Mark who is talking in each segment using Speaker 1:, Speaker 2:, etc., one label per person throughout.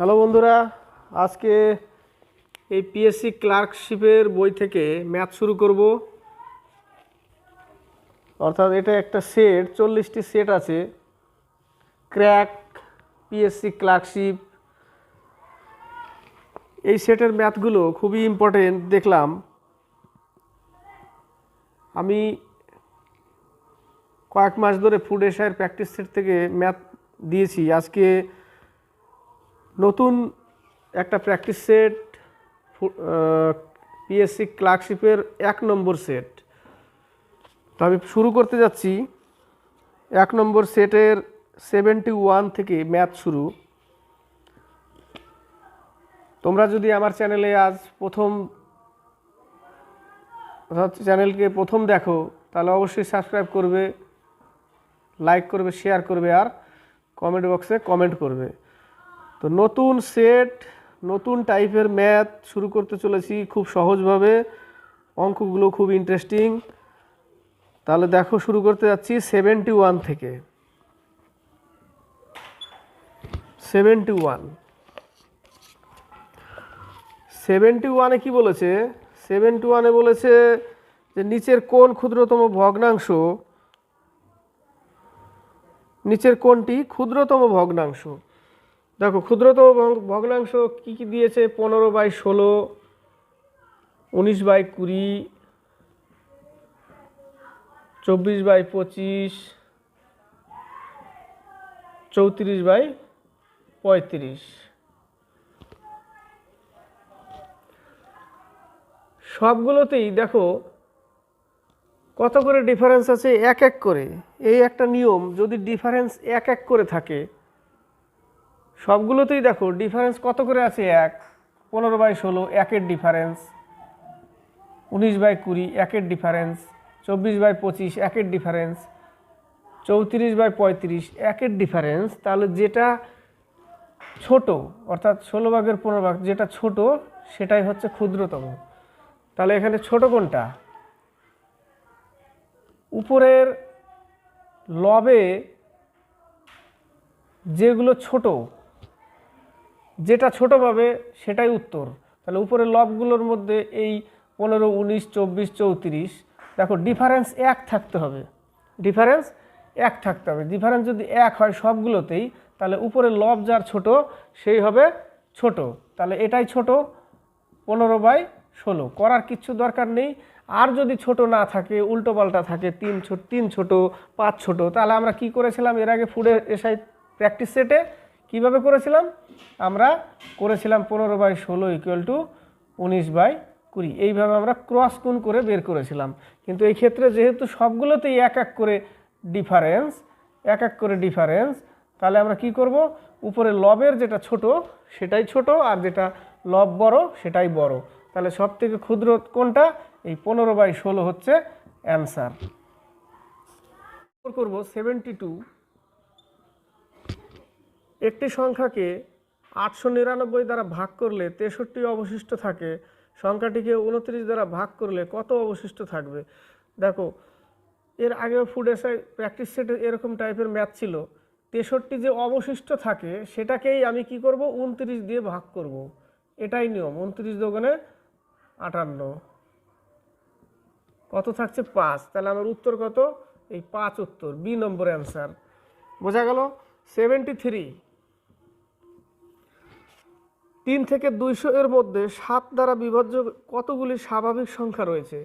Speaker 1: Hello বন্ধুরা, আজকে এই পিএসসি ক্লার্কশিপের বই থেকে ম্যাথ শুরু করব। অর্থাৎ এটা একটা সেট চল্লিশটি সেট আছে। ক্র্যাক পিএসসি ক্লার্কশিপ এই সেটের ম্যাথগুলো খুবই ইম্পর্টেন্ট দেখলাম। আমি কয়েক মাস ধরে ফুড এশায়ের প্র্যাকটিস সেট থেকে ম্যাথ দিয়েছি। আজকে নতুন একটা প্র্যাকটিস সেট পিএসসি ক্লার্কশিপের এক নম্বর সেট তো আমি শুরু করতে যাচ্ছি। এক নম্বর সেটের সেভেন্টি ওয়ান থেকে ম্যাথ শুরু। তোমরা যদি আমার চ্যানেলে আজ প্রথম, অর্থাৎ চ্যানেলকে প্রথম দেখো, তাহলে অবশ্যই সাবস্ক্রাইব করবে লাইক করবে শেয়ার করবে, আর কমেন্ট বক্সে কমেন্ট করবে। তো নতুন সেট নতুন টাইপের ম্যাথ শুরু করতে চলেছি খুব সহজভাবে। অঙ্কগুলো খুব ইন্টারেস্টিং তাহলে দেখো শুরু করতে যাচ্ছি সেভেন্টি ওয়ান থেকে। সেভেন্টি ওয়ান সেভেন্টি ওয়ানে কী বলেছে? সেভেন্টি ওয়ানে বলেছে যে নিচের কোন ক্ষুদ্রতম ভগ্নাংশ, নিচের কোনটি ক্ষুদ্রতম ভগ্নাংশ। দেখো, ক্ষুদ্রতম ভগ্নাংশ কী কী দিয়েছে? পনেরো বাই ষোলো, উনিশ বাই কুড়ি, চব্বিশ বাই পঁচিশ, চৌত্রিশ বাই পঁয়ত্রিশ। সবগুলোতেই দেখো, কত করে ডিফারেন্স আছে? এক এক করে। এই একটা নিয়ম, যদি ডিফারেন্স এক এক করে থাকে সবগুলোতেই দেখো ডিফারেন্স কত করে আছে এক? পনেরো বাই ষোলো, একের ডিফারেন্স উনিশ বাই কুড়ি, একের ডিফারেন্স চব্বিশ বাই পঁচিশ, একের ডিফারেন্স চৌত্রিশ বাই পঁয়ত্রিশ, একের ডিফারেন্স তাহলে যেটা ছোট, অর্থাৎ ষোলো ভাগের পনেরো ভাগ যেটা ছোট, সেটাই হচ্ছে ক্ষুদ্রতম। তাহলে এখানে ছোট কোনটা? উপরের লবে যেগুলো ছোট যেটা ছোট পাবে সেটাই উত্তর। তাহলে উপরের লবগুলোর মধ্যে এই পনেরো, উনিশ, চব্বিশ, চৌত্রিশ, দেখো ডিফারেন্স এক থাকতে হবে। ডিফারেন্স এক থাকতে হবে। ডিফারেন্স যদি এক হয় সবগুলোতেই, তাহলে উপরের লব যার ছোট, সেই হবে ছোট। তাহলে এটাই ছোট, পনেরো বাই ষোলো। করার কিচ্ছু দরকার নেই। আর যদি ছোট না থাকে, উল্টো পাল্টা থাকে, তিন ছোট তিন ছোট, পাঁচ ছোট, তাহলে আমরা কি করেছিলাম? এর আগে ফুডে এসআই প্র্যাকটিস সেটে কীভাবে করেছিলাম? আমরা করেছিলাম পনেরো বাই ষোলো ইকুয়াল টু উনিশ বাই কুড়ি। এইভাবে আমরা ক্রস গুণ করে বের করেছিলাম। কিন্তু এই ক্ষেত্রে যেহেতু সবগুলোতেই এক এক করে ডিফারেন্স এক এক করে ডিফারেন্স তাহলে আমরা কি করব? উপরে লবের যেটা ছোট, সেটাই ছোট, আর যেটা লব বড়, সেটাই বড়। তাহলে সব থেকে ক্ষুদ্র কোনটা? এই পনেরো বাই ষোলো হচ্ছে অ্যান্সার করব সেভেন্টি টু একটি সংখ্যাকে আটশো নিরানব্বই দ্বারা ভাগ করলে তেষট্টি অবশিষ্ট থাকে। সংখ্যাটিকে উনত্রিশ দ্বারা ভাগ করলে কত অবশিষ্ট থাকবে? দেখো, এর আগেও ফুড এসআই প্র্যাকটিস সেটে এরকম টাইপের ম্যাথ ছিল। তেষট্টি যে অবশিষ্ট থাকে, সেটাকেই আমি কি করব? উনত্রিশ দিয়ে ভাগ করব। এটাই নিয়ম, উনত্রিশ দোকানে আটান্ন। কত থাকছে? পাঁচ। তাহলে আমার উত্তর কত? এই পাঁচ উত্তর, বি নম্বর অ্যান্সার বোঝা গেল? সেভেন্টি থ্রি তিন থেকে দুইশো এর মধ্যে সাত দ্বারা বিভাজ্য কতগুলি স্বাভাবিক সংখ্যা রয়েছে?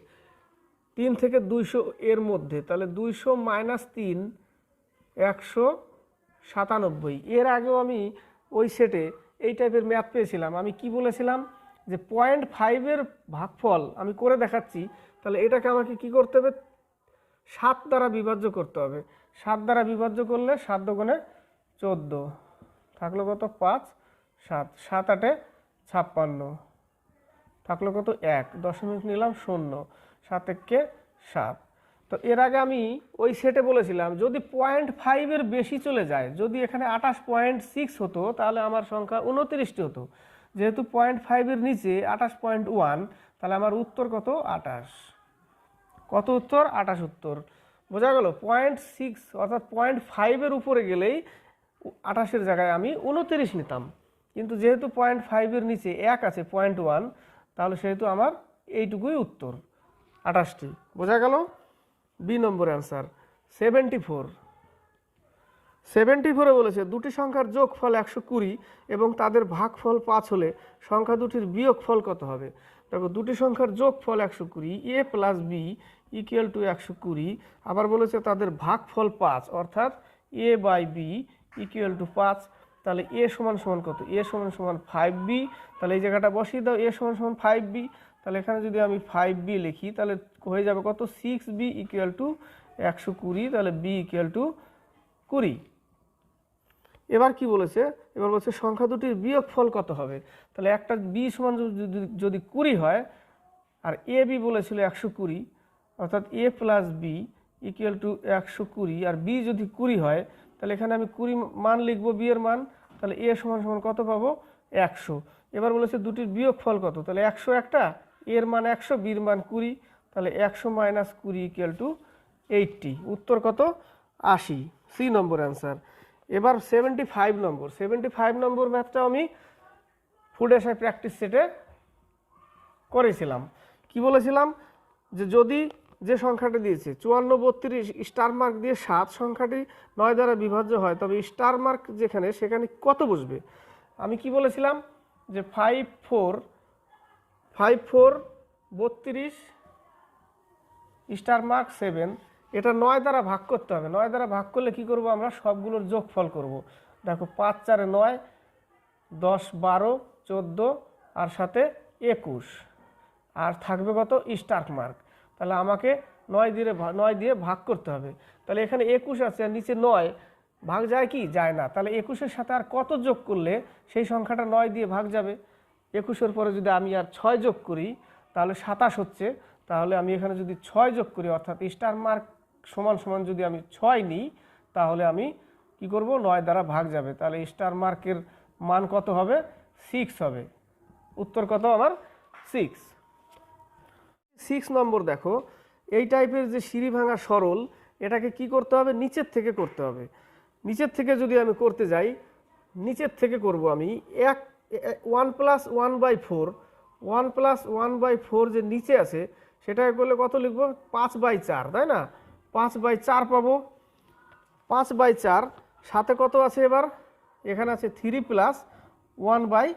Speaker 1: তিন থেকে দুইশো এর মধ্যে, তাহলে দুইশো মাইনাস তিন, একশো সাতানব্বই। এর আগেও আমি ওই সেটে এই টাইপের ম্যাথ পেয়েছিলাম। আমি কি বলেছিলাম? যে পয়েন্ট ফাইভের ভাগফল আমি করে দেখাচ্ছি, তাহলে এটাকে আমাকে কি করতে হবে? সাত দ্বারা বিভাজ্য করতে হবে। সাত দ্বারা বিভাজ্য করলে সাত দোকানে চোদ্দ। থাকল কত? পাঁচ। সাত সাত আটে ছাপ্পান্ন। থাকল কত এক, দশমিক নিলাম শূন্য, সাত এককে সাত। তো এর আগে আমি ওই সেটে বলেছিলাম, যদি পয়েন্ট ফাইভের বেশি চলে যায়, যদি এখানে আঠাশ পয়েন্ট সিক্স হতো, তাহলে আমার সংখ্যা উনত্রিশটি হতো। যেহেতু পয়েন্ট ফাইভের নিচে আঠাশ পয়েন্ট ওয়ান তাহলে আমার উত্তর কত? আঠাশ। কত উত্তর? আঠাশ উত্তর। বোঝা গেল, পয়েন্ট সিক্স অর্থাৎ পয়েন্ট ফাইভের উপরে গেলেই আঠাশের জায়গায় আমি উনতিরিশ নিতাম। কিন্তু যেহেতু পয়েন্ট ফাইভের নিচে এক আছে পয়েন্ট ওয়ান তাহলে সেহেতু আমার এইটুকুই উত্তর, আঠাশটি। বোঝা গেল? বি নম্বর অ্যান্সার সেভেন্টি ফোর সেভেন্টি ফোরে বলেছে, দুটি সংখ্যার যোগফল একশো কুড়ি এবং তাদের ভাগফল পাঁচ হলে সংখ্যা দুটির বিয়োগফল কত হবে? দেখো, দুটি সংখ্যার যোগফল একশো কুড়ি A plus B equal to একশো কুড়ি, আবার বলেছে তাদের ভাগফল পাঁচ, অর্থাৎ A by B equal to পাঁচ তাহলে এ সমান সমান কত? এ সমান সমান ফাইভ বি তাহলে এই জায়গাটা বসিয়ে দাও, এ সমান সমান ফাইভ বি তাহলে এখানে যদি আমি ফাইভ বি লিখি, তাহলে হয়ে যাবে কত? সিক্স বি ইকুয়াল টু একশো কুড়ি, তাহলে বি ইকুয়াল টু কুড়ি। এবার কি বলেছে? এবার বলছে সংখ্যা দুটির বিয়োগ ফল কত হবে? তাহলে একটা বি সমান যদি যদি কুড়ি হয়, আর এ বি বলেছিল একশো কুড়ি, অর্থাৎ A plus B equal to একশো কুড়ি, আর বি যদি কুড়ি হয় তাহলে এখানে আমি কুড়ি মান লিখব বি এর মান, তাহলে এ সমান সমান কত পাবো? একশো। এবার বলেছে দুটির বিয়োগ ফল কত? তাহলে একশো একটা, এর মান একশো, বির মান কুড়ি, তাহলে একশো মাইনাস কুড়ি ইকুয়াল টু এইটটি উত্তর কত? আশি। সি নম্বর অ্যান্সার এবার সেভেন্টি ফাইভ নম্বর। সেভেন্টি ফাইভ নম্বর ম্যাথটা আমি ফুড এসআই প্র্যাকটিস সেটে করেছিলাম। কি বলেছিলাম? যে যদি যে সংখ্যাটি দিয়েছে, চুয়ান্ন, বত্রিশ স্টার মার্ক দিয়ে সাত সংখ্যাটি নয় দ্বারা বিভাজ্য হয়, তবে স্টার মার্ক যেখানে, সেখানে কত বসবে? আমি কি বলেছিলাম যে ফাইভ ফোর ফাইভ ফোর বত্রিশ স্টার মার্ক সেভেন এটা নয় দ্বারা ভাগ করতে হবে। নয় দ্বারা ভাগ করলে কি করব আমরা? সবগুলোর যোগফল করব। দেখো, পাঁচ, চারে নয়, দশ, বারো, চোদ্দ, আর সাথে একুশ। আর থাকবে কত? স্টার্ক মার্ক তাহলে আমাকে নয় দিয়ে নয় দিয়ে ভাগ করতে হবে। তাহলে এখানে একুশ আছে আর নিচে নয়। ভাগ যায় কি? যায় না। তাহলে একুশের সাথে আর কত যোগ করলে সেই সংখ্যাটা নয় দিয়ে ভাগ যাবে? একুশের পরে যদি আমি আর ছয় যোগ করি, তাহলে সাতাশ হচ্ছে। তাহলে আমি এখানে যদি ছয় যোগ করি, অর্থাৎ স্টার মার্ক সমান সমান যদি আমি ছয় নিই, তাহলে আমি কি করব? নয় দ্বারা ভাগ যাবে। তাহলে স্টার মার্কের মান কত হবে? সিক্স হবে। উত্তর কত? আমার সিক্স সিক্স নম্বর দেখো, এই টাইপের যে সিঁড়ি ভাঙা সরল, এটাকে কি করতে হবে? নিচের থেকে করতে হবে। নিচের থেকে যদি আমি করতে যাই, নিচের থেকে করব আমি, এক one plus one by four one plus one by four যে নিচে আছে, সেটাকে করলে কত লিখব? পাঁচ বাই চার, তাই না? পাঁচ বাই চার পাবো। পাঁচ বাই চার, সাথে কত আছে এবার? এখানে আছে থ্রি প্লাস ওয়ান বাই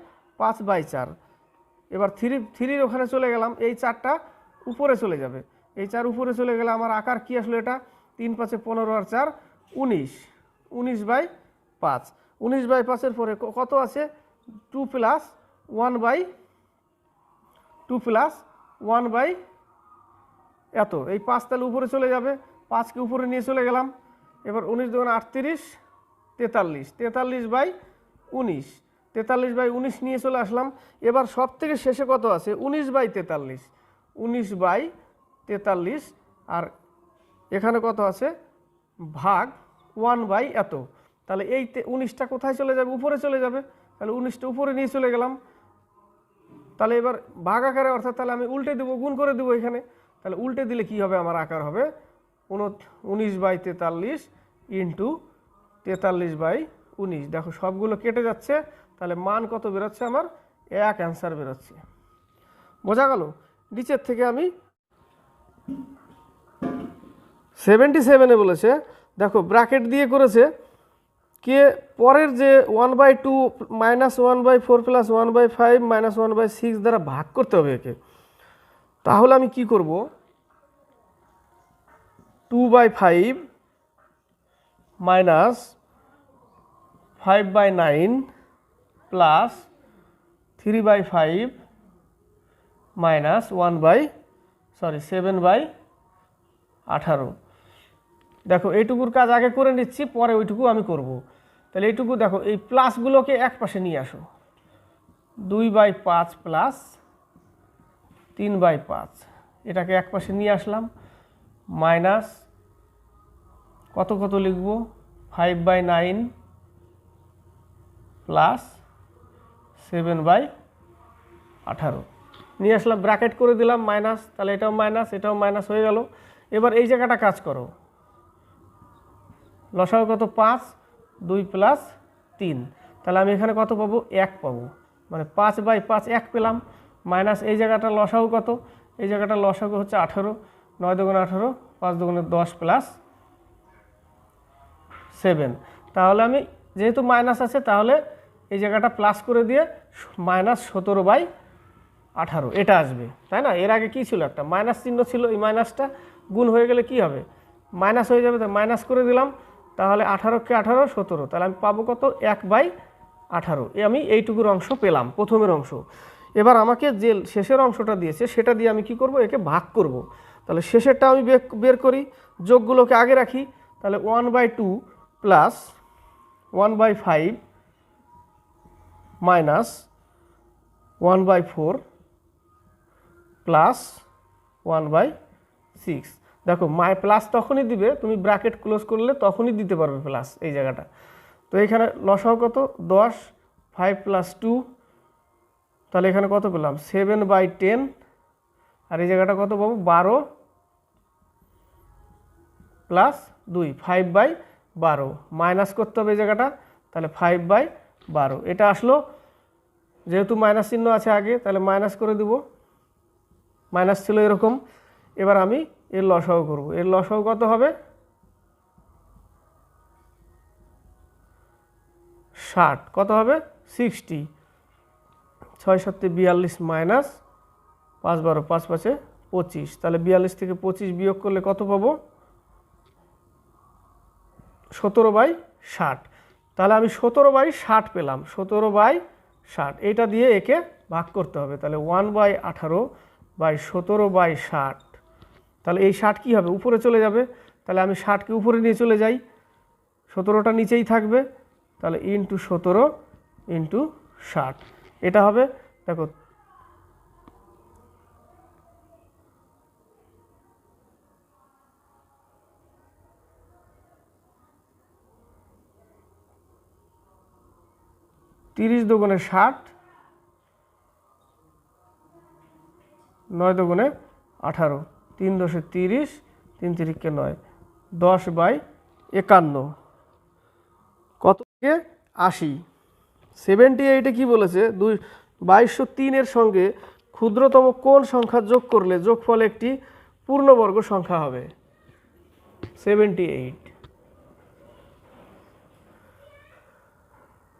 Speaker 1: পাঁচ বাই চার। এবার থ্রি থ্রির ওখানে চলে গেলাম, এই চারটা উপরে চলে যাবে। এই চার উপরে চলে গেলে আমার আকার কি আসলো এটা? তিন পাঁচে পনেরো আর চার, উনিশ। উনিশ বাই পাঁচ। উনিশ বাই পাঁচের পরে কত আছে? Two plus one by, two plus one by এত। এই পাঁচ তাহলে উপরে চলে যাবে। পাঁচকে উপরে নিয়ে চলে গেলাম। এবার উনিশ দুগুণ আটত্রিশ, তেতাল্লিশ। তেতাল্লিশ বাই উনিশ। তেতাল্লিশ বাই উনিশ নিয়ে চলে আসলাম। এবার সব থেকে শেষে কত আছে? উনিশ বাই তেতাল্লিশ। উনিশ বাই তেতাল্লিশ। আর এখানে কত আছে? ভাগ ওয়ান বাই এত। তাহলে এই উনিশটা কোথায় চলে যাবে? উপরে চলে যাবে। তাহলে উনিশটা উপরে নিয়ে চলে গেলাম। তাহলে এবার ভাগ আকারে অর্থাৎ তাহলে আমি উল্টে দেবো, গুণ করে দেবো এখানে। তাহলে উল্টে দিলে কি হবে? আমার আকার হবে উনিশ বাই তেতাল্লিশ ইন্টু তেতাল্লিশ বাই উনিশ। দেখো সবগুলো কেটে যাচ্ছে। তাহলে মান কত বেরোচ্ছে আমার? এক অ্যান্সার বেরোচ্ছে। বোঝা গেল? নিচের থেকে আমি সেভেন্টি সেভেনে বলেছে, দেখো ব্র্যাকেট দিয়ে করেছে কে পরের যে one by two minus one by four plus one by five minus one by six দ্বারা ভাগ করতে হবে একে। তাহলে আমি কি করব? Two by five minus five by nine plus three by five minus one by, sorry, seven by আঠারো। দেখো, এইটুকুর কাজ আগে করে নিচ্ছি, পরে ওইটুকু আমি করব। তাহলে এইটুকু দেখো, এই প্লাসগুলোকে এক পাশে নিয়ে আসো। দুই বাই পাঁচ প্লাস তিন বাই পাঁচ। এটাকে এক পাশে নিয়ে আসলাম। মাইনাস কত কত লিখব? Five by nine plus seven by আঠারো। নিয়ে আসলাম ব্র্যাকেট করে দিলাম মাইনাস তাহলে এটাও মাইনাস এটাও মাইনাস হয়ে গেল। এবার এই জায়গাটা কাজ করো। লসাও কত? পাঁচ, দুই প্লাস তিন। তাহলে আমি এখানে কত পাবো? এক পাবো। মানে পাঁচ বাই পাঁচ, এক পেলাম। মাইনাস এই জায়গাটা লসাও কত? এই জায়গাটা লসাগু হচ্ছে আঠেরো। নয় দুগুণে আঠেরো, পাঁচ দুগুণে দশ প্লাস সেভেন তাহলে আমি যেহেতু মাইনাস আছে, তাহলে এই জায়গাটা প্লাস করে দিয়ে মাইনাস সতেরো বাই আঠারো, এটা আসবে, তাই না? এর আগে কি ছিল একটা? মাইনাস চিহ্ন ছিল, এই মাইনাসটা গুণ হয়ে গেলে কি হবে? মাইনাস হয়ে যাবে তো মাইনাস করে দিলাম, তাহলে আঠারোকে আঠারো, সতেরো, তাহলে আমি পাবো কত? এক বাই আঠারো। এ আমি এইটুকুর অংশ পেলাম, প্রথমের অংশ। এবার আমাকে যে শেষের অংশটা দিয়েছে, সেটা দিয়ে আমি কি করব? একে ভাগ করব। তাহলে শেষেরটা আমি বের করি, যোগগুলোকে আগে রাখি, তাহলে one by two plus one by five minus one by four plus one by six দেখো মাই প্লাস তখনই দিবে, তুমি ব্র্যাকেট ক্লোজ করলে তখনই দিতে পারবে প্লাস এই জায়গাটা। তো এখানে লসাও কত? দশ ফাইভ প্লাস টু তাহলে এখানে কত পেলাম সেভেন বাই টেন আর এই জায়গাটা কত পাবো? বারো প্লাস দুই ফাইভ বাই বারো। মাইনাস করতে হবে এই জায়গাটা, তাহলে ফাইভ বাই বারো। এটা আসলো, যেহেতু মাইনাস চিহ্ন আছে আগে, তাহলে মাইনাস করে দিব। মাইনাস ছিল এরকম। এবার আমি এর লসাও করব। এর লসাও কত হবে? ষাট। কত হবে? সিক্সটি। ছয় সাতে বিয়াল্লিশ মাইনাস পাঁচ বারো, পাঁচ পাঁচে পঁচিশ। তাহলে বিয়াল্লিশ থেকে পঁচিশ বিয়োগ করলে কত পাবো? সতেরো বাই ষাট। তাহলে আমি সতেরো বাই ষাট পেলাম। সতেরো বাই ষাট। এটা দিয়ে একে ভাগ করতে হবে। তাহলে ওয়ান বাই আঠারো বাই সতেরো বাই ষাট। তাহলে এই ষাট কী হবে? উপরে চলে যাবে। তাহলে আমি ষাটকে উপরে নিয়ে চলে যাই। সতেরোটা নিচেই থাকবে। তাহলে ইন্টু সতেরো ইন্টু ষাট। এটা হবে, দেখো, তিরিশ দুগুণে ষাট নয় দুগুণে আঠারো, তিন দশে তিরিশ, তিন তিরিশকে নয়, দশ বাই একান্ন। কত থেকে আশি? সেভেন্টি এইটে কী বলেছে? দুই, বাইশশো তিনের সঙ্গে ক্ষুদ্রতম কোন সংখ্যা যোগ করলে যোগ যোগফল একটি পূর্ণবর্গ সংখ্যা হবে। সেভেন্টি এইট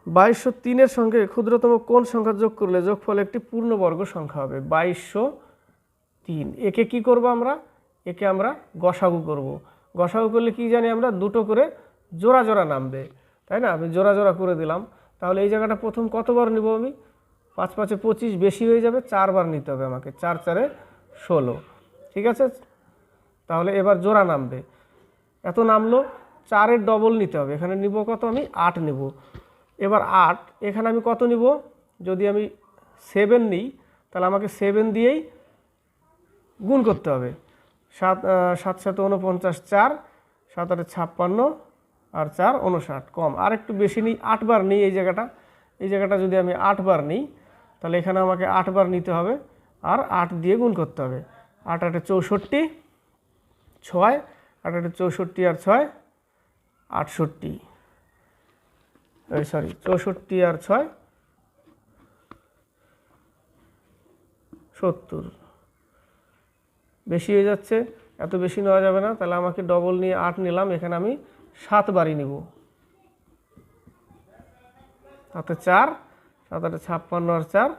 Speaker 1: বাইশশো তিনের সঙ্গে ক্ষুদ্রতম কোন সংখ্যা যোগ করলে যোগ যোগফল একটি পূর্ণবর্গ সংখ্যা হবে। বাইশশো তিন। একে কি করব আমরা? একে আমরা গসাগু করব। গসাগু করলে কি জানি আমরা? দুটো করে জোড়া জোড়া নামবে। তাই না? আমি জোড়া জোড়া করে দিলাম। তাহলে এই জায়গাটা প্রথম কতবার নিব আমি? পাঁচ পাঁচে পঁচিশ বেশি হয়ে যাবে, চারবার নিতে হবে আমাকে। চার, চারে ষোলো। ঠিক আছে? তাহলে এবার জোড়া নামবে। এত নামলো চারের ডবল নিতে হবে। এখানে নিব কত আমি? আট নেব। এবার আট, এখানে আমি কত নিব? যদি আমি সেভেন নিই, তাহলে আমাকে সেভেন দিয়েই গুণ করতে হবে। সাত সাত সাত উনপঞ্চাশ চার, সাত আটে ছাপ্পান্ন আর চার উনষাট কম। আর একটু বেশি নিই, আটবার নিই এই জায়গাটা। এই জায়গাটা যদি আমি আটবার নিই, তাহলে এখানে আমাকে আটবার নিতে হবে আর আট দিয়ে গুণ করতে হবে। আট আটে চৌষট্টি, ছয়, আট আটে চৌষট্টি আর ছয়, আটষট্টি। সরি, চৌষট্টি আর ছয়, সত্তর। বেশি হয়ে যাচ্ছে, এত বেশি নেওয়া যাবে না। তাহলে আমাকে ডবল নিয়ে আট নিলাম, এখানে আমি সাত বারই নিব। তাতে চার, সাত আটে ছাপ্পান্ন আর চার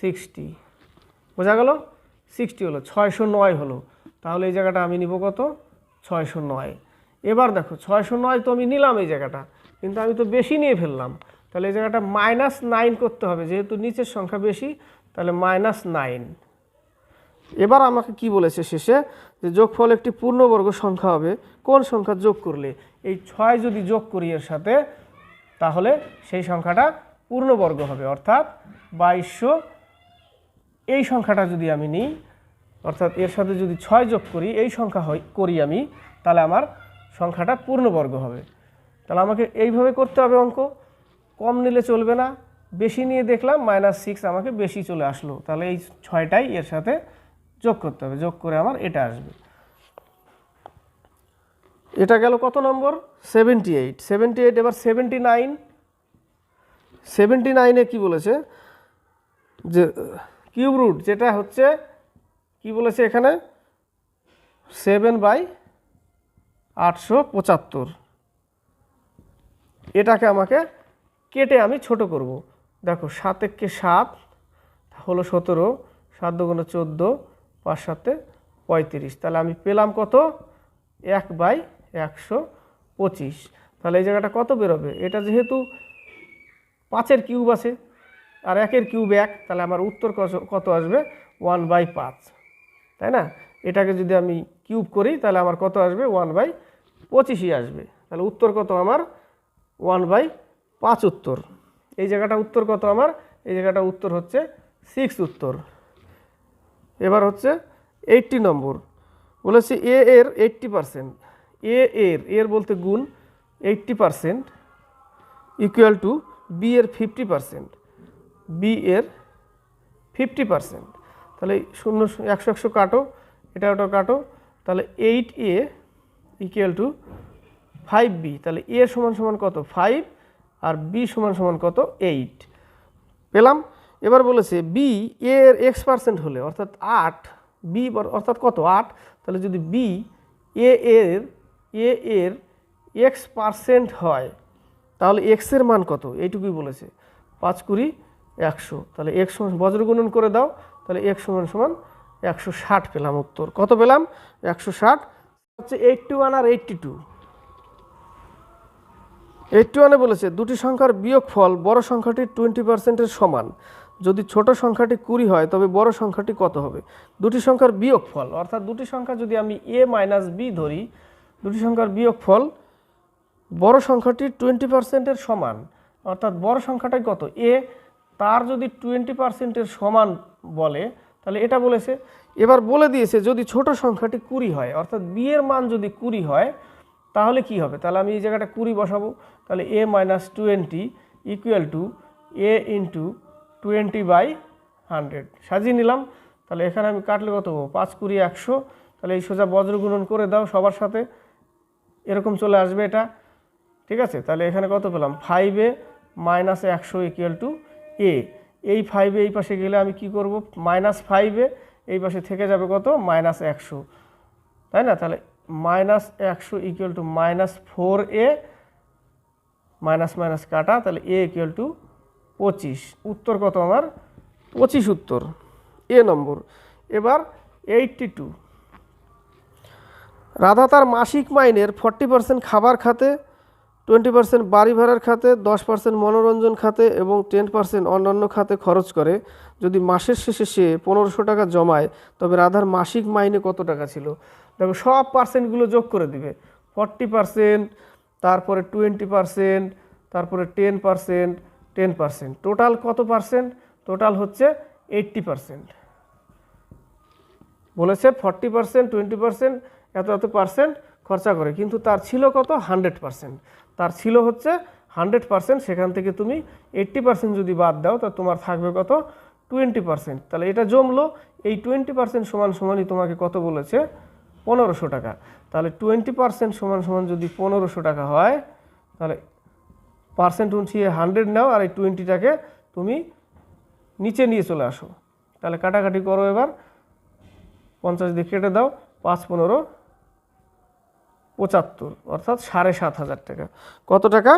Speaker 1: সিক্সটি বোঝা গেল? সিক্সটি হলো, ছয়শো নয় হলো। তাহলে এই জায়গাটা আমি নিব কত? ছয়শো নয়। এবার দেখো, ছয়শো নয় তো আমি নিলাম এই জায়গাটা, কিন্তু আমি তো বেশি নিয়ে ফেললাম। তাহলে এই জায়গাটা মাইনাস নাইন করতে হবে, যেহেতু নিচের সংখ্যা বেশি, তাহলে মাইনাস নাইন এবার আমাকে কি বলেছে শেষে? যে যোগফল একটি পূর্ণবর্গ সংখ্যা হবে। কোন সংখ্যা যোগ করলে? এই ছয় যদি যোগ করি এর সাথে, তাহলে সেই সংখ্যাটা পূর্ণবর্গ হবে। অর্থাৎ বাইশশো, এই সংখ্যাটা যদি আমি নিই, অর্থাৎ এর সাথে যদি ছয় যোগ করি, এই সংখ্যা হয়, করি আমি, তাহলে আমার সংখ্যাটা পূর্ণবর্গ হবে। তাহলে আমাকে এইভাবে করতে হবে অঙ্ক। কম নিলে চলবে না। বেশি নিয়ে দেখলাম, মাইনাস সিক্স আমাকে বেশি চলে আসলো। তাহলে এই ছয়টাই এর সাথে যোগ করতে হবে, যোগ করে আমার এটা আসবে। এটা গেল কত নম্বর? সেভেন্টি এইট সেভেন্টি এইট এবার সেভেন্টি নাইন সেভেন্টি নাইনে কী বলেছে? যে কিউব রুট যেটা হচ্ছে, কি বলেছে এখানে? সেভেন বাই আটশো পঁচাত্তর। এটাকে আমাকে কেটে আমি ছোট করব। দেখো সাত একে সাত, হলো সতেরো, সাত দুগুণে চোদ্দ পাঁচ সাতে পঁয়ত্রিশ। তাহলে আমি পেলাম কত? এক বাই একশো পঁচিশ। তাহলে এই জায়গাটা কত বেরোবে? এটা যেহেতু পাঁচের কিউব আছে আর একের কিউব এক, তাহলে আমার উত্তর কত আসবে? ওয়ান বাই পাঁচ। তাই না? এটাকে যদি আমি কিউব করি, তাহলে আমার কত আসবে? ওয়ান বাই পঁচিশই আসবে। তাহলে উত্তর কত আমার? ওয়ান বাই পাঁচ উত্তর। এই জায়গাটা উত্তর কত আমার? এই জায়গাটা উত্তর হচ্ছে সিক্স উত্তর। এবার হচ্ছে এইটটি নম্বর। বলেছে এ এর এইট্টি পারসেন্ট এ এর এর বলতে গুণ eighty percent equal to B এর ফিফটি পারসেন্ট বি এর ফিফটি পারসেন্ট তাহলে শূন্য, একশো একশো কাটো, এটা ওটা কাটো, তাহলে eight A equal to five B তাহলে এ সমান সমান কত? ফাইভ আর বি সমান সমান কত? এইট পেলাম? এবার বলেছে বি এর এক্স পার্সেন্ট হলে, অর্থাৎ আট বি অর্থাৎ কত? আট। তাহলে যদি বি এ এর এ এর এক্স পার্সেন্ট হয়, তাহলে এক্সের মান কত? এইটুকুই বলেছে। পাঁচ কুড়ি একশো। তাহলে এক্স সমান বজ্রগুণন করে দাও, তাহলে এক্স সমান সমান একশো ষাট পেলাম উত্তর। কত পেলাম? একশো ষাট। হচ্ছে এইটটি ওয়ান আর এইটটি টু এইটটি ওয়ানে বলেছে, দুটি সংখ্যার বিয়োগফল বড় সংখ্যাটি টোয়েন্টি পার্সেন্টের সমান। যদি ছোট সংখ্যাটি কুড়ি হয়, তবে বড় সংখ্যাটি কত হবে? দুটি সংখ্যার বিয়োগফল, অর্থাৎ দুটি সংখ্যা যদি আমি এ মাইনাস বি ধরি, দুটি সংখ্যার বিয়োগফল বড় সংখ্যাটি টোয়েন্টি পার্সেন্টের সমান, অর্থাৎ বড় সংখ্যাটাই কত? এ, তার যদি টোয়েন্টি পার্সেন্টের সমান বলে, তাহলে এটা বলেছে, এবার বলে দিয়েছে যদি ছোট সংখ্যাটি কুড়ি হয়, অর্থাৎ বি এর মান যদি কুড়ি হয়, তাহলে কি হবে? তাহলে আমি এই জায়গাটা কুড়ি বসাবো, তাহলে A minus twenty equal to A into twenty by hundred সাজিয়ে নিলাম। তাহলে এখানে আমি কাটলে কত? পাঁচ কুড়ি একশো। তাহলে এই সোজা বজ্রগুণন করে দাও সবার সাথে। এরকম চলে আসবে এটা। ঠিক আছে? তাহলে এখানে কত পেলাম? ফাইভে মাইনাস একশো ইকুয়াল টু এ এই ফাইভে এই পাশে গেলে আমি কি করব? মাইনাস ফাইভে এই পাশে থেকে যাবে কত? মাইনাস একশো। তাই না? তাহলে মাইনাস একশো equal to minus four A minus minus কাটা। তাহলে এ ইকুয়াল টু পঁচিশ। উত্তর কত আমার? পঁচিশ উত্তর। এ নম্বর। এবার এইটটি টু রাধা তার মাসিক মাইনের ফর্টি পার্সেন্ট খাবার খাতে টোয়েন্টি পার্সেন্ট বাড়ি ভাড়ার খাতে, দশ পার্সেন্ট মনোরঞ্জন খাতে এবং টেন পার্সেন্ট অন্যান্য খাতে খরচ করে। যদি মাসের শেষে সে পনেরোশো টাকা জমায়, তবে রাধার মাসিক মাইনে কত টাকা ছিল? দেখো, সব পার্সেন্টগুলো যোগ করে দিবে। ফর্টি পার্সেন্ট তারপরে টোয়েন্টি পার্সেন্ট তারপরে ten percent ten percent total কত পার্সেন্ট টোটাল হচ্ছে এইট্টি পার্সেন্ট বলেছে ফর্টি পার্সেন্ট টোয়েন্টি পার্সেন্ট এত এত পার্সেন্ট খরচা করে। কিন্তু তার ছিল কত? হান্ড্রেড পার্সেন্ট তার ছিল হচ্ছে হান্ড্রেড পার্সেন্ট সেখান থেকে তুমি এইট্টি পার্সেন্ট যদি বাদ দাও, তা তোমার থাকবে কত? টোয়েন্টি পার্সেন্ট তাহলে এটা জমলো। এই টোয়েন্টি পার্সেন্ট সমান সমানই তোমাকে কত বলেছে? পনেরোশো টাকা। তাহলে টোয়েন্টি পার্সেন্ট সমান সমান যদি পনেরোশো টাকা হয়, তাহলে পার্সেন্ট উঠিয়ে হান্ড্রেড নাও আর এই টোয়েন্টিটাকে তুমি নিচে নিয়ে চলে আসো। তাহলে কাটাকাটি করো এবার। পঞ্চাশ দিয়ে কেটে দাও, পাঁচ পনেরো, পঁচাত্তর, অর্থাৎ সাড়ে সাত হাজার টাকা। কত টাকা?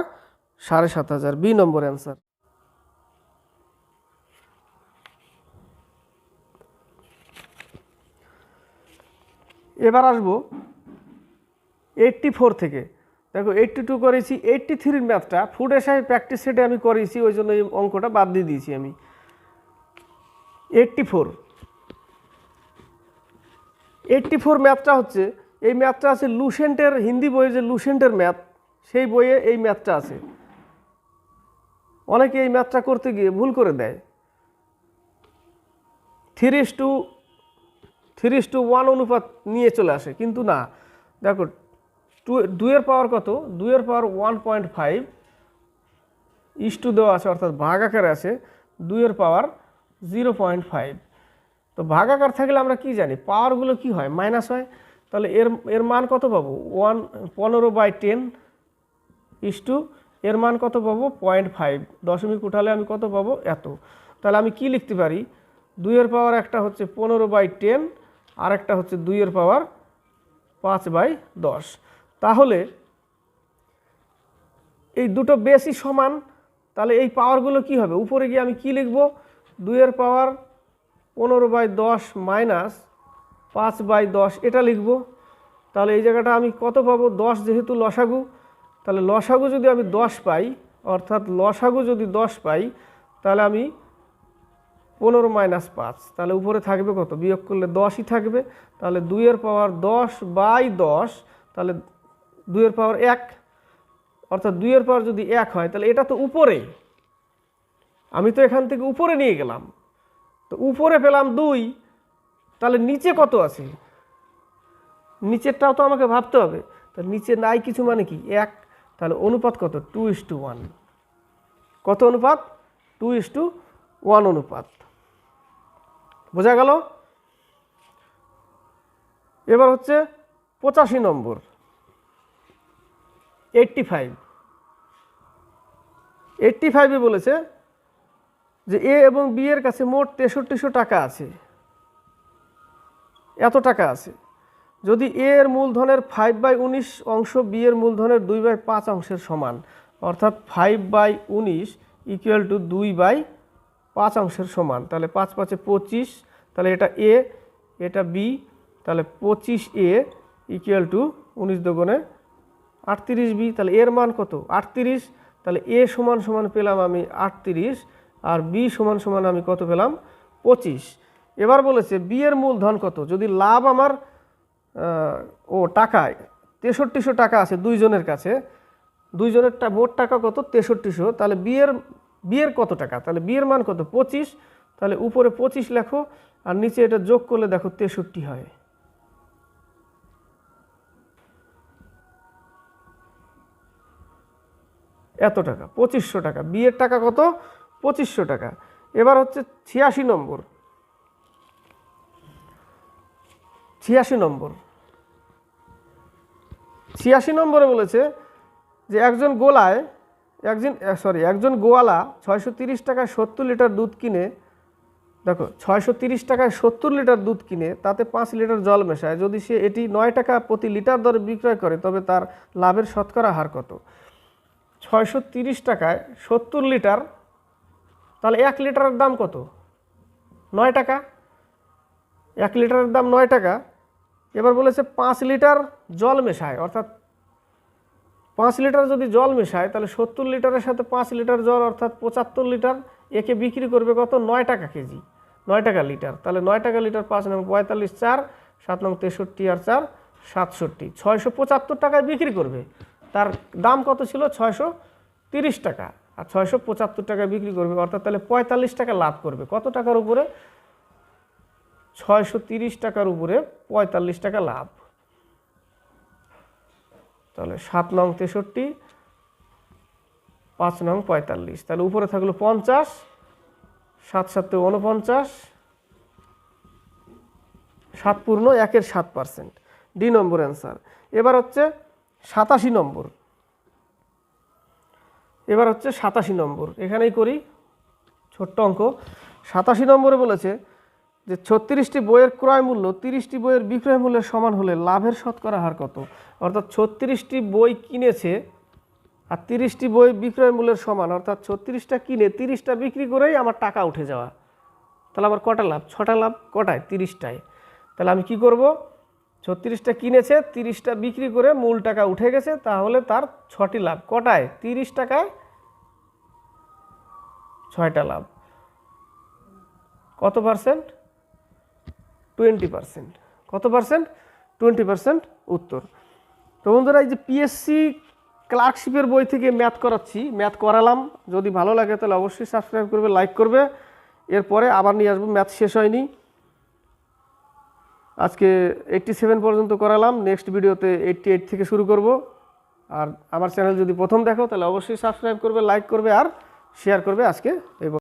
Speaker 1: সাড়ে সাত হাজার। বি নম্বর অ্যান্সার। এবার আসব, এইট্টি ফোর থেকে। দেখো এইট্টি টু করেছি এইট্টি থ্রির ম্যাথটা ফুড এসআই প্র্যাকটিস সেটে আমি করেছি, ওই জন্য এই অঙ্কটা বাদ দিয়ে দিয়েছি আমি। এইট্টি ফোর এইট্টি ফোর ম্যাথটা হচ্ছে, এই ম্যাথটা আছে লুসেন্টের হিন্দি বইয়ে যে লুসেন্টের ম্যাথ সেই বইয়ে এই ম্যাথটা আছে। অনেকে এই ম্যাথটা করতে গিয়ে ভুল করে দেয়। Three to three is to one অনুপাত নিয়ে চলে আসে, কিন্তু না। দেখো টু, দুইয়ের পাওয়ার কত? দুইয়ের power one point five is to দেওয়া আছে, অর্থাৎ ভাগ আকারে আছে, দুইয়ের পাওয়ার জিরো পয়েন্ট ফাইভ তো ভাগাকার থাকলে আমরা কি জানি? পাওয়ারগুলো কি হয়? মাইনাস হয়। তাহলে এর এর মান কত পাবো? ওয়ান পনেরো বাই টেন ইস টু এর মান কত পাবো? পয়েন্ট ফাইভ দশমিক উঠালে আমি কত পাবো? এত। তাহলে আমি কি লিখতে পারি? দুইয়ের পাওয়ার একটা হচ্ছে পনেরো বাই টেন আর একটা হচ্ছে দুইয়ের পাওয়ার পাঁচ বাই দশ। তাহলে এই দুটো বেশি সমান, তাহলে এই পাওয়ারগুলো কি হবে? উপরে গিয়ে আমি কি লিখব? দুইয়ের পাওয়ার পনেরো বাই দশ মাইনাস পাঁচ বাই দশ, এটা লিখব। তাহলে এই জায়গাটা আমি কত পাবো? দশ যেহেতু লসাগু, তাহলে লসাগু যদি আমি দশ পাই, অর্থাৎ লসাগু যদি দশ পাই, তাহলে আমি পনেরো মাইনাস পাঁচ, তাহলে উপরে থাকবে কত? বিয়োগ করলে দশই থাকবে। তাহলে দুইয়ের পাওয়ার দশ বাই দশ, তাহলে দুইয়ের পাওয়ার এক, অর্থাৎ দুইয়ের পাওয়ার যদি এক হয়, তাহলে এটা তো উপরে। আমি তো এখান থেকে উপরে নিয়ে গেলাম। তো উপরে পেলাম দুই, তাহলে নিচে কত আছে? নিচেরটাও তো আমাকে ভাবতে হবে। তা নিচে নাই কিছু মানে কি? এক, তাহলে অনুপাত কত? Two is to one. কত অনুপাত? টু ইস টু ওয়ান অনুপাত। বোঝা গেল? এবার হচ্ছে পঁচাশি নম্বর। Eighty five. এইট্টি ফাইভে বলেছে যে এ এবং বি এর কাছে মোট তেষট্টিশো টাকা আছে। এত টাকা আছে। যদি এ এর মূলধনের ফাইভ বাই উনিশ অংশ, বি এর মূলধনের দুই বাই পাঁচ অংশের সমান, অর্থাৎ ফাইভ বাই উনিশ ইকুয়াল টু দুই বাই পাঁচ অংশের সমান, তাহলে পাঁচ পাঁচে পঁচিশ, তাহলে এটা এ, এটা বি, তাহলে পঁচিশ এ ইকুয়াল টু উনিশ দোগুণে আটত্রিশ বি, তাহলে এর মান কত? আটত্রিশ, তাহলে এ সমান সমান পেলাম আমি আটত্রিশ, আর বি সমান সমান আমি কত পেলাম? পঁচিশ। এবার বলেছে, বি এর মূলধন কত? যদি লাভ আমার ও টাকায়, তেষট্টিশো টাকা আছে দুইজনের কাছে দুইজনের মোট টাকা কত? তেষট্টিশো, তাহলে বিয়ের বিয়ের কত টাকা? তাহলে বিয়ের মান কত? পঁচিশ, তাহলে উপরে পঁচিশ লেখো, আর নিচে এটা যোগ করলে দেখো তেষট্টি হয়। এত টাকা? পঁচিশশো টাকা। বিয়ের টাকা কত? পঁচিশশো টাকা। এবার হচ্ছে ছিয়াশি নম্বর। ছিয়াশি নম্বর। ছিয়াশি নম্বরে বলেছে যে একজন গোলায়, একজন সরি একজন গোয়ালা ছয়শো তিরিশ টাকায় সত্তর লিটার দুধ কিনে, দেখো, ছয়শো তিরিশ টাকায় সত্তর লিটার দুধ কিনে তাতে পাঁচ লিটার জল মেশায়। যদি সে এটি নয় টাকা প্রতি লিটার দরে বিক্রয় করে, তবে তার লাভের শতকরা হার কত? ছয়শো টাকায় সত্তর লিটার, তাহলে এক লিটারের দাম কত? নয় টাকা। এক লিটারের দাম নয় টাকা। এবার বলেছে পাঁচ লিটার জল মেশায়, অর্থাৎ পাঁচ লিটার যদি জল মেশায়, তাহলে সত্তর লিটারের সাথে পাঁচ লিটার জল, অর্থাৎ পঁচাত্তর লিটার, একে বিক্রি করবে কত? নয় টাকা কেজি। নয় টাকা লিটার। তাহলে নয় টাকা লিটার পাঁচ নং পঁয়তাল্লিশ চার, সাত নং তেষট্টি আর চার, সাতষট্টি। ছয়শো পঁচাত্তর টাকায় বিক্রি করবে। তার দাম কত ছিল? ছয়শো তিরিশ টাকা। আর ছয়শো পঁচাত্তর টাকায় বিক্রি করবে, অর্থাৎ তাহলে পঁয়তাল্লিশ টাকা লাভ করবে। কত টাকার উপরে? ছয়শো তিরিশ টাকার উপরে পঁয়তাল্লিশ টাকা লাভ। তাহলে সাত নং তেষট্টি, পাঁচ নং পঁয়তাল্লিশ। তাহলে উপরে থাকল পঞ্চাশ, সাত সাতে উনপঞ্চাশ সাত পূর্ণ একের সাত পার্সেন্ট ডি নম্বর অ্যান্সার এবার হচ্ছে সাতাশি নম্বর। এবার হচ্ছে সাতাশি নম্বর। এখানেই করি ছোট্ট অঙ্ক। সাতাশি নম্বরে বলেছে যে ছত্রিশটি বইয়ের ক্রয় মূল্য তিরিশটি বইয়ের বিক্রয় মূল্যের সমান হলে লাভের শতকরা হার কত? অর্থাৎ ছত্রিশটি বই কিনেছে আর তিরিশটি বই বিক্রয় মূল্যের সমান, অর্থাৎ ছত্রিশটা কিনে তিরিশটা বিক্রি করেই আমার টাকা উঠে যাওয়া। তাহলে আমার কটা লাভ? ছটা লাভ কটায়? তিরিশটায়। তাহলে আমি কি করব? ছত্রিশটা কিনেছে, তিরিশটা বিক্রি করে মূল টাকা উঠে গেছে, তাহলে তার ছটি লাভ। কটায়? তিরিশ টাকায় ছয়টা লাভ। কত পার্সেন্ট? Twenty percent. কত পার্সেন্ট? টোয়েন্টি পার্সেন্ট উত্তর। তো বন্ধুরা, এই যে পিএসসি ক্লার্কশিপের বই থেকে ম্যাথ করাচ্ছি, ম্যাথ করালাম। যদি ভালো লাগে তাহলে অবশ্যই সাবস্ক্রাইব করবে, লাইক করবে। এরপরে আবার নিয়ে আসব, ম্যাথ শেষ হয়নি। আজকে এইট্টি সেভেন পর্যন্ত করালাম নেক্সট ভিডিওতে এইট্টি এইট থেকে শুরু করব। আর আমার চ্যানেল যদি প্রথম দেখো, তাহলে অবশ্যই সাবস্ক্রাইব করবে লাইক করবে, আর শেয়ার করবে আজকে। এই